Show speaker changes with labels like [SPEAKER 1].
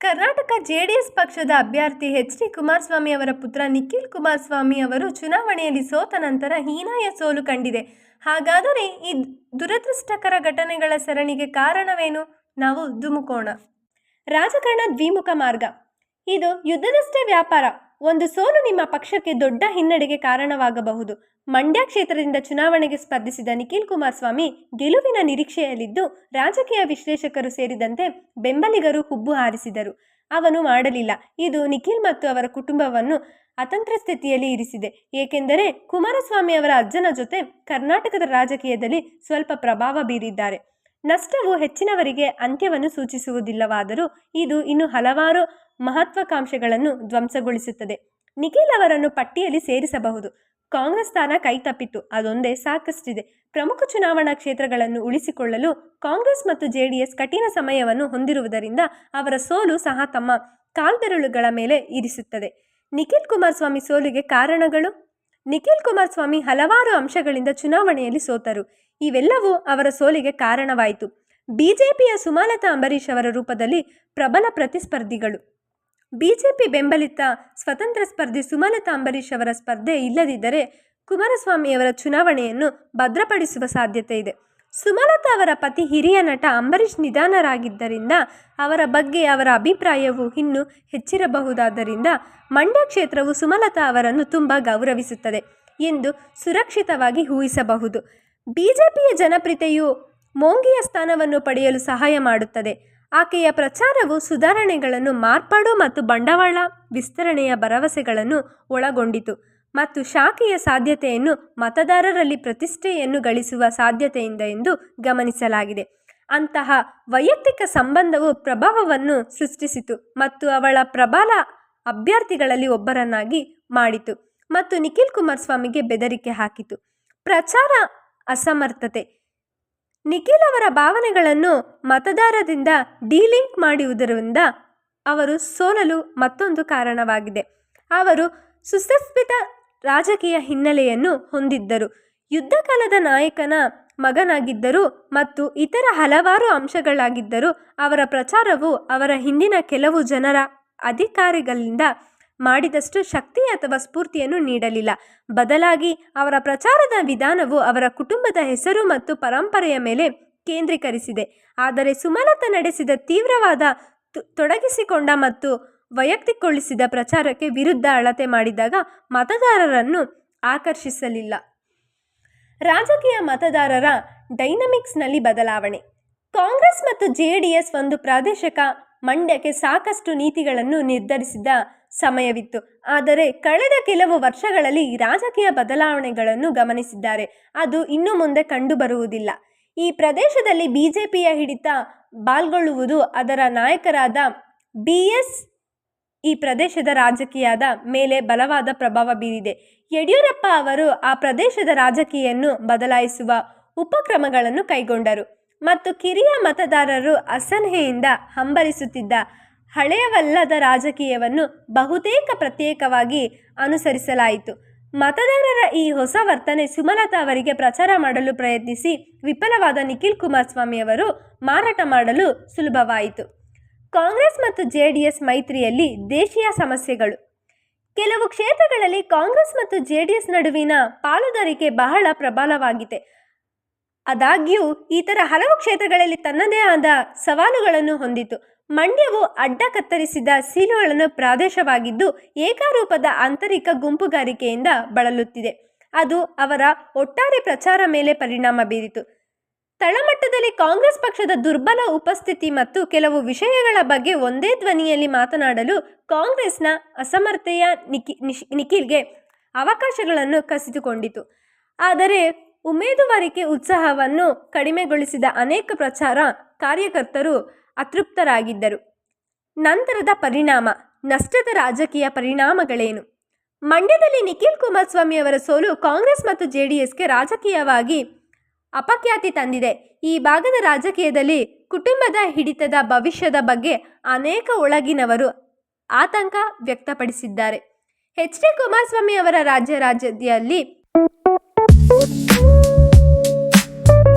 [SPEAKER 1] Karnataka JDS ಪಕ್ಷದ ಅಭ್ಯರ್ಥಿ H D Kumaraswamy ಅವರ ಪುತ್ರ ನಿಖಿಲ್ ಕುಮಾರಸ್ವಾಮಿ ಅವರು ಚುನಾವಣೆಯಲ್ಲಿ ಸೋತ ನಂತರ ಹೀನಾಯ ಸೋಲು ಕಂಡಿದೆ. ಹಾಗಾದರೆ ಈ ದುರದೃಷ್ಟಕರ ಘಟನೆಗಳ ಸರಣಿಗೆ ಕಾರಣವೇನು? ನಾವು ಧುಮುಕೋಣ. ರಾಜಕಾರಣ ದ್ವಿಮುಖ ಮಾರ್ಗ. ಇದು ಯುದ್ಧದಷ್ಟೇ ವ್ಯಾಪಾರ. ಒಂದು ಸೋಲು ನಿಮ್ಮ ಪಕ್ಷಕ್ಕೆ ದೊಡ್ಡ ಹಿನ್ನಡೆಗೆ ಕಾರಣವಾಗಬಹುದು. ಮಂಡ್ಯ ಕ್ಷೇತ್ರದಿಂದ ಚುನಾವಣೆಗೆ ಸ್ಪರ್ಧಿಸಿದ ನಿಖಿಲ್ ಕುಮಾರಸ್ವಾಮಿ ಗೆಲುವಿನ ನಿರೀಕ್ಷೆಯಲ್ಲಿದ್ದು, ರಾಜಕೀಯ ವಿಶ್ಲೇಷಕರು ಸೇರಿದಂತೆ ಬೆಂಬಲಿಗರು ಹುಬ್ಬು ಹಾರಿಸಿದರು. ಅವನು ಮಾಡಲಿಲ್ಲ. ಇದು ನಿಖಿಲ್ ಮತ್ತು ಅವರ ಕುಟುಂಬವನ್ನು ಅತಂತ್ರ ಸ್ಥಿತಿಯಲ್ಲಿ ಇರಿಸಿದೆ. ಏಕೆಂದರೆ ಕುಮಾರಸ್ವಾಮಿ ಅವರ ಅಜ್ಜನ ಜೊತೆ ಕರ್ನಾಟಕದ ರಾಜಕೀಯದಲ್ಲಿ ಸ್ವಲ್ಪ ಪ್ರಭಾವ ಬೀರಿದ್ದಾರೆ. ನಷ್ಟವು ಹೆಚ್ಚಿನವರಿಗೆ ಅಂತ್ಯವನ್ನು ಸೂಚಿಸುವುದಿಲ್ಲವಾದರೂ ಇದು ಇನ್ನು ಹಲವಾರು ಮಹತ್ವಾಕಾಂಕ್ಷೆಗಳನ್ನು ಧ್ವಂಸಗೊಳಿಸುತ್ತದೆ. ನಿಖಿಲ್ ಅವರನ್ನು ಪಟ್ಟಿಯಲ್ಲಿ ಸೇರಿಸಬಹುದು. ಕಾಂಗ್ರೆಸ್ ಸ್ಥಾನ ಕೈತಪ್ಪಿತು ಅದೊಂದೇ ಸಾಕಷ್ಟಿದೆ. ಪ್ರಮುಖ ಚುನಾವಣಾ ಕ್ಷೇತ್ರಗಳನ್ನು ಉಳಿಸಿಕೊಳ್ಳಲು ಕಾಂಗ್ರೆಸ್ ಮತ್ತು ಜೆಡಿಎಸ್ ಕಠಿಣ ಸಮಯವನ್ನು ಹೊಂದಿರುವುದರಿಂದ ಅವರ ಸೋಲು ಸಹ ತಮ್ಮ ಕಾಲ್ಬೆರಳುಗಳ ಮೇಲೆ ಇರಿಸುತ್ತದೆ. ನಿಖಿಲ್ ಕುಮಾರಸ್ವಾಮಿ ಸೋಲಿಗೆ ಕಾರಣಗಳು? ನಿಖಿಲ್ ಕುಮಾರಸ್ವಾಮಿ ಹಲವಾರು ಅಂಶಗಳಿಂದ ಚುನಾವಣೆಯಲ್ಲಿ ಸೋತರು. ಇವೆಲ್ಲವೂ ಅವರ ಸೋಲಿಗೆ ಕಾರಣವಾಯಿತು. ಬಿಜೆಪಿಯ ಸುಮಲತಾ ಅಂಬರೀಷ್ ಅವರ ರೂಪದಲ್ಲಿ ಪ್ರಬಲ ಪ್ರತಿಸ್ಪರ್ಧಿಗಳು. ಬಿಜೆಪಿ ಬೆಂಬಲಿತ ಸ್ವತಂತ್ರ ಸ್ಪರ್ಧಿ ಸುಮಲತಾ ಅಂಬರೀಷ್ ಅವರ ಸ್ಪರ್ಧೆ ಇಲ್ಲದಿದ್ದರೆ ಕುಮಾರಸ್ವಾಮಿಯವರ ಚುನಾವಣೆಯನ್ನು ಭದ್ರಪಡಿಸುವ ಸಾಧ್ಯತೆ ಇದೆ. ಸುಮಲತಾ ಅವರ ಪತಿ ಹಿರಿಯ ನಟ ಅಂಬರೀಷ್ ನಿಧಾನರಾಗಿದ್ದರಿಂದ ಅವರ ಬಗ್ಗೆ ಅವರ ಅಭಿಪ್ರಾಯವು ಇನ್ನೂ ಹೆಚ್ಚಿರಬಹುದಾದ್ದರಿಂದ ಮಂಡ್ಯ ಕ್ಷೇತ್ರವು ಸುಮಲತಾ ಅವರನ್ನು ತುಂಬ ಗೌರವಿಸುತ್ತದೆ ಎಂದು ಸುರಕ್ಷಿತವಾಗಿ ಊಹಿಸಬಹುದು. ಬಿಜೆಪಿಯ ಜನಪ್ರಿಯತೆಯು ಮೋಂಗಿಯ ಸ್ಥಾನವನ್ನು ಪಡೆಯಲು ಸಹಾಯ ಮಾಡುತ್ತದೆ. ಆಕೆಯ ಪ್ರಚಾರವು ಸುಧಾರಣೆಗಳನ್ನು ಮಾರ್ಪಾಡು ಮತ್ತು ಬಂಡವಾಳ ವಿಸ್ತರಣೆಯ ಭರವಸೆಗಳನ್ನು ಒಳಗೊಂಡಿತು ಮತ್ತು ಶಾಖೆಯ ಸಾಧ್ಯತೆಯನ್ನು ಮತದಾರರಲ್ಲಿ ಪ್ರತಿಷ್ಠೆಯನ್ನು ಗಳಿಸುವ ಸಾಧ್ಯತೆಯಿಂದ ಎಂದು ಗಮನಿಸಲಾಗಿದೆ. ಅಂತಹ ವೈಯಕ್ತಿಕ ಸಂಬಂಧವು ಪ್ರಭಾವವನ್ನು ಸೃಷ್ಟಿಸಿತು ಮತ್ತು ಅವಳ ಪ್ರಬಲ ಅಭ್ಯರ್ಥಿಗಳಲ್ಲಿ ಒಬ್ಬರನ್ನಾಗಿ ಮಾಡಿತು ಮತ್ತು ನಿಖಿಲ್ ಕುಮಾರಸ್ವಾಮಿಗೆ ಬೆದರಿಕೆ ಹಾಕಿತು. ಪ್ರಚಾರ ಅಸಮರ್ಥತೆ. ನಿಖಿಲ್ ಅವರ ಭಾವನೆಗಳನ್ನು ಮತದಾರರಿಂದ ಡೀಲಿಂಕ್ ಮಾಡುವುದರಿಂದ ಅವರು ಸೋಲಲು ಮತ್ತೊಂದು ಕಾರಣವಾಗಿದೆ. ಅವರು ಸುಸಂಸ್ಕೃತ ರಾಜಕೀಯ ಹಿನ್ನೆಲೆಯನ್ನು ಹೊಂದಿದ್ದರು. ಯುದ್ಧ ಕಾಲದ ನಾಯಕನ ಮಗನಾಗಿದ್ದರು ಮತ್ತು ಇತರ ಹಲವಾರು ಅಂಶಗಳಾಗಿದ್ದರು. ಅವರ ಪ್ರಚಾರವು ಅವರ ಹಿಂದಿನ ಕೆಲವು ಜನರ ಅಧಿಕಾರಿಗಳಿಂದ ಮಾಡಿದಷ್ಟು ಶಕ್ತಿ ಅಥವಾ ಸ್ಫೂರ್ತಿಯನ್ನು ನೀಡಲಿಲ್ಲ. ಬದಲಾಗಿ ಅವರ ಪ್ರಚಾರದ ವಿಧಾನವು ಅವರ ಕುಟುಂಬದ ಹೆಸರು ಮತ್ತು ಪರಂಪರೆಯ ಮೇಲೆ ಕೇಂದ್ರೀಕರಿಸಿದೆ. ಆದರೆ ಸುಮಲತಾ ನಡೆಸಿದ ತೀವ್ರವಾದ ತೊಡಗಿಸಿಕೊಂಡ ಮತ್ತು ವೈಯಕ್ತಿಕಗೊಳಿಸಿದ ಪ್ರಚಾರಕ್ಕೆ ವಿರುದ್ಧ ಅಳತೆ ಮಾಡಿದಾಗ ಮತದಾರರನ್ನು ಆಕರ್ಷಿಸಲಿಲ್ಲ. ರಾಜಕೀಯ ಮತದಾರರ ಡೈನಮಿಕ್ಸ್ನಲ್ಲಿ ಬದಲಾವಣೆ. ಕಾಂಗ್ರೆಸ್ ಮತ್ತು ಜೆಡಿಎಸ್ ಒಂದು ಪ್ರಾದೇಶಿಕ ಮಂಡ್ಯಕ್ಕೆ ಸಾಕಷ್ಟು ನೀತಿಗಳನ್ನು ನಿರ್ಧರಿಸಿದ ಸಮಯವಿತ್ತು. ಆದರೆ ಕಳೆದ ಕೆಲವು ವರ್ಷಗಳಲ್ಲಿ ರಾಜಕೀಯ ಬದಲಾವಣೆಗಳನ್ನು ಗಮನಿಸಿದ್ದಾರೆ. ಅದು ಇನ್ನು ಮುಂದೆ ಕಂಡುಬರುವುದಿಲ್ಲ. ಈ ಪ್ರದೇಶದಲ್ಲಿ ಬಿಜೆಪಿಯ ಹಿಡಿತ ಪಾಲ್ಗೊಳ್ಳುವುದು ಅದರ ನಾಯಕರಾದ ಬಿ ಎಸ್ ಈ ಪ್ರದೇಶದ ರಾಜಕೀಯದ ಮೇಲೆ ಬಲವಾದ ಪ್ರಭಾವ ಬೀರಿದೆ. ಯಡಿಯೂರಪ್ಪ ಅವರು ಆ ಪ್ರದೇಶದ ರಾಜಕೀಯನ್ನು ಬದಲಾಯಿಸುವ ಉಪಕ್ರಮಗಳನ್ನು ಕೈಗೊಂಡರು ಮತ್ತು ಕಿರಿಯ ಮತದಾರರು ಅಸಹನೆಯಿಂದ ಹಂಬಲಿಸುತ್ತಿದ್ದ ಹಳೆಯವಲ್ಲದ ರಾಜಕೀಯವನ್ನು ಬಹುತೇಕ ಪ್ರತ್ಯೇಕವಾಗಿ ಅನುಸರಿಸಲಾಯಿತು. ಮತದಾರರ ಈ ಹೊಸ ವರ್ತನೆ ಸುಮಲತಾ ಅವರಿಗೆ ಪ್ರಚಾರ ಮಾಡಲು ಪ್ರಯತ್ನಿಸಿ ವಿಫಲವಾದ ನಿಖಿಲ್ ಕುಮಾರಸ್ವಾಮಿ ಅವರು ಮಾರಾಟ ಮಾಡಲು ಸುಲಭವಾಯಿತು. ಕಾಂಗ್ರೆಸ್ ಮತ್ತು ಜೆಡಿಎಸ್ ಮೈತ್ರಿಯಲ್ಲಿ ದೇಶೀಯ ಸಮಸ್ಯೆಗಳು. ಕೆಲವು ಕ್ಷೇತ್ರಗಳಲ್ಲಿ ಕಾಂಗ್ರೆಸ್ ಮತ್ತು ಜೆ ಡಿ ಎಸ್ ನಡುವಿನ ಪಾಲುದಾರಿಕೆ ಬಹಳ ಪ್ರಬಲವಾಗಿದೆ. ಆದಾಗ್ಯೂ ಇತರ ಹಲವು ಕ್ಷೇತ್ರಗಳಲ್ಲಿ ತನ್ನದೇ ಆದ ಸವಾಲುಗಳನ್ನು ಹೊಂದಿತು. ಮಂಡ್ಯವು ಅಡ್ಡ ಕತ್ತರಿಸಿದ ಸೀಲುಗಳನ್ನು ಪ್ರದೇಶವಾಗಿದ್ದು ಏಕರೂಪದ ಆಂತರಿಕ ಗುಂಪುಗಾರಿಕೆಯಿಂದ ಬಳಲುತ್ತಿದೆ. ಅದು ಅವರ ಒಟ್ಟಾರೆ ಪ್ರಚಾರ ಮೇಲೆ ಪರಿಣಾಮ ಬೀರಿತು. ತಳಮಟ್ಟದಲ್ಲಿ ಕಾಂಗ್ರೆಸ್ ಪಕ್ಷದ ದುರ್ಬಲ ಉಪಸ್ಥಿತಿ ಮತ್ತು ಕೆಲವು ವಿಷಯಗಳ ಬಗ್ಗೆ ಒಂದೇ ಧ್ವನಿಯಲ್ಲಿ ಮಾತನಾಡಲು ಕಾಂಗ್ರೆಸ್ನ ಅಸಮರ್ಥೆಯ ನಿಖಿ ನಿಖಿಲ್ಗೆ ಅವಕಾಶಗಳನ್ನು ಕಸಿದುಕೊಂಡಿತು. ಆದರೆ ಉಮೇದುವಾರಿಕೆ ಉತ್ಸಾಹವನ್ನು ಕಡಿಮೆಗೊಳಿಸಿದ ಅನೇಕ ಪ್ರಚಾರ ಕಾರ್ಯಕರ್ತರು ಅತೃಪ್ತರಾಗಿದ್ದರು. ನಂತರದ ಪರಿಣಾಮ ನಷ್ಟದ ರಾಜಕೀಯ ಪರಿಣಾಮಗಳೇನು? ಮಂಡ್ಯದಲ್ಲಿ ನಿಖಿಲ್ ಕುಮಾರಸ್ವಾಮಿ ಅವರ ಸೋಲು ಕಾಂಗ್ರೆಸ್ ಮತ್ತು ಜೆಡಿಎಸ್ಗೆ ರಾಜಕೀಯವಾಗಿ ಅಪಖ್ಯಾತಿ ತಂದಿದೆ. ಈ ಭಾಗದ ರಾಜಕೀಯದಲ್ಲಿ ಕುಟುಂಬದ ಹಿಡಿತದ ಭವಿಷ್ಯದ ಬಗ್ಗೆ ಅನೇಕ ಒಳಗಿನವರು ಆತಂಕ ವ್ಯಕ್ತಪಡಿಸಿದ್ದಾರೆ. ಎಚ್ ಡಿ ಕುಮಾರಸ್ವಾಮಿ ಅವರ ರಾಜ್ಯ ರಾಜ್ಯದಲ್ಲಿ